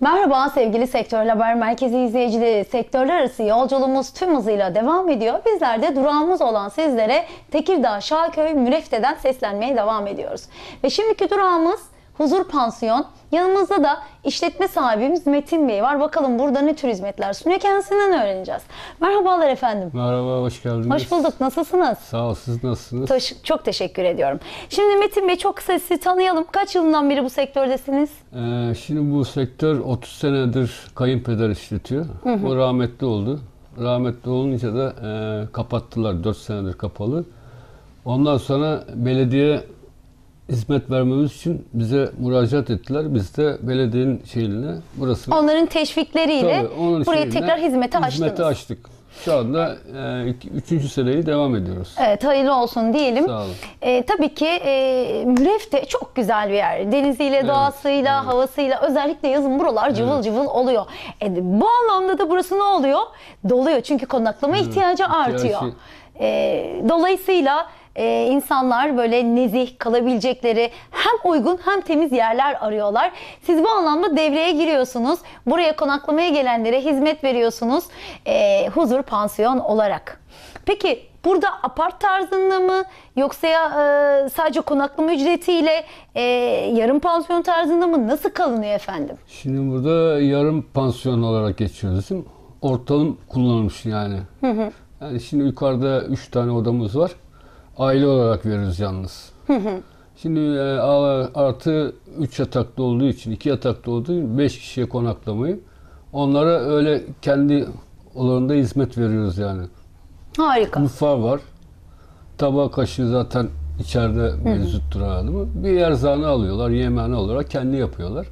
Merhaba sevgili Sektör Haber Merkezi izleyicileri. Sektörler arası yolculuğumuz tüm hızıyla devam ediyor. Bizler de durağımız olan sizlere Tekirdağ Şaköy Mürefte'den seslenmeye devam ediyoruz. Ve şimdiki durağımız Huzur Pansiyon. Yanımızda da işletme sahibimiz Metin Bey var. Bakalım burada ne tür hizmetler sunuyor kendisinden öğreneceğiz. Merhabalar efendim. Merhaba, hoş geldiniz. Hoş bulduk. Nasılsınız? Sağ ol, siz nasılsınız? Taş- Çok teşekkür ediyorum. Şimdi Metin Bey çok kısa sizi tanıyalım. Kaç yılından beri bu sektördesiniz? Ee, şimdi bu sektör 30 senedir kayınpeder işletiyor. O rahmetli oldu. Rahmetli olunca da e, kapattılar. 4 senedir kapalı. Ondan sonra belediye hizmet vermemiz için bize müracaat ettiler. Biz de belediyenin şeyine burası Onların teşvikleriyle Tabii, onun buraya şeyine tekrar hizmete açtınız. Hizmete açtık. Şu anda e, iki- üçüncü seneyi devam ediyoruz. Evet hayırlı olsun diyelim. Sağ olun. Ee, tabii ki e, Mürefte çok güzel bir yer. Deniziyle, doğasıyla, evet. havasıyla özellikle yazın buralar cıvıl cıvıl oluyor. E, bu anlamda da burası ne oluyor? Doluyor çünkü konaklama ihtiyacı artıyor. E, dolayısıyla e, insanlar böyle nezih kalabilecekleri hem uygun hem temiz yerler arıyorlar. Siz bu anlamda devreye giriyorsunuz. Buraya konaklamaya gelenlere hizmet veriyorsunuz. E, huzur pansiyon olarak. Peki burada apart tarzında mı yoksa ya, e, sadece konaklama ücretiyle e, yarım pansiyon tarzında mı nasıl kalınıyor efendim? Şimdi burada yarım pansiyon olarak geçiyor bizim. Ortalım kullanılmış yani. Yani şimdi yukarıda 3 tane odamız var. Aile olarak veririz yalnız. Şimdi e, artı 3 yataklı olduğu için, 2 yataklı olduğu için 5 kişiye konaklamayı onlara öyle kendi olanında hizmet veriyoruz yani. Harika. Mutfağı var. Tabağı kaşığı zaten içeride mevcuttur herhalde. Bir erzağını alıyorlar, yemeğini olarak kendi yapıyorlar.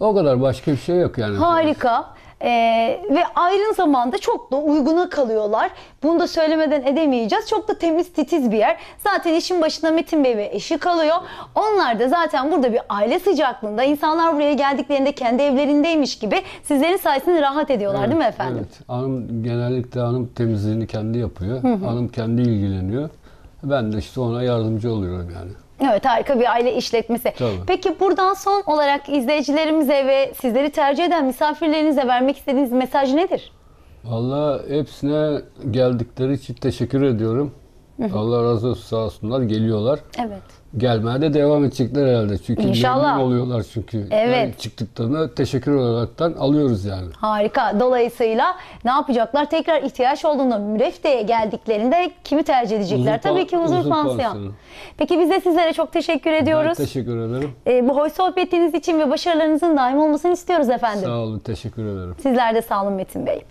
O kadar başka bir şey yok yani. Harika. Ee, ve ayrı zamanda çok da uyguna kalıyorlar. Bunu da söylemeden edemeyeceğiz. Çok da temiz titiz bir yer. Zaten işin başında Metin Bey ve eşi kalıyor. Onlar da zaten burada bir aile sıcaklığında insanlar buraya geldiklerinde kendi evlerindeymiş gibi sizlerin sayesinde rahat ediyorlar değil mi efendim? Evet. Hanım genellikle hanım temizliğini kendi yapıyor. Hanım kendi ilgileniyor. Ben de işte ona yardımcı oluyorum yani. Evet harika bir aile işletmesi. Tabii. Peki buradan son olarak izleyicilerimize ve sizleri tercih eden misafirlerinize vermek istediğiniz mesaj nedir? Vallahi hepsine geldikleri için teşekkür ediyorum. Allah razı olsun sağ olsunlar geliyorlar. Evet. Gelmeye de devam edecekler herhalde. Çünkü İnşallah. memnun oluyorlar çünkü. Evet. Yani çıktıklarında teşekkür olaraktan alıyoruz yani. Harika. Dolayısıyla ne yapacaklar? Tekrar ihtiyaç olduğunda Mürefte'ye geldiklerinde kimi tercih edecekler? Huzur Tabii ki huzur, huzur pansiyon. pansiyonu. Peki biz de sizlere çok teşekkür ediyoruz. Ben teşekkür ederim. Ee, bu hoş sohbetiniz için ve başarılarınızın daim olmasını istiyoruz efendim. Sağ olun, teşekkür ederim. Sizler de sağ olun Metin Bey.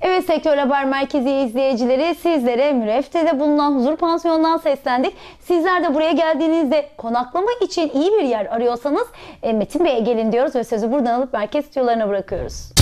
Evet Sektör Haber Merkezi izleyicileri sizlere Mürefte'de bulunan Huzur Pansiyon'dan seslendik. Sizler de buraya geldiğinizde konaklama için iyi bir yer arıyorsanız e, Metin Bey'e gelin diyoruz ve sözü buradan alıp merkez stüdyolarına bırakıyoruz.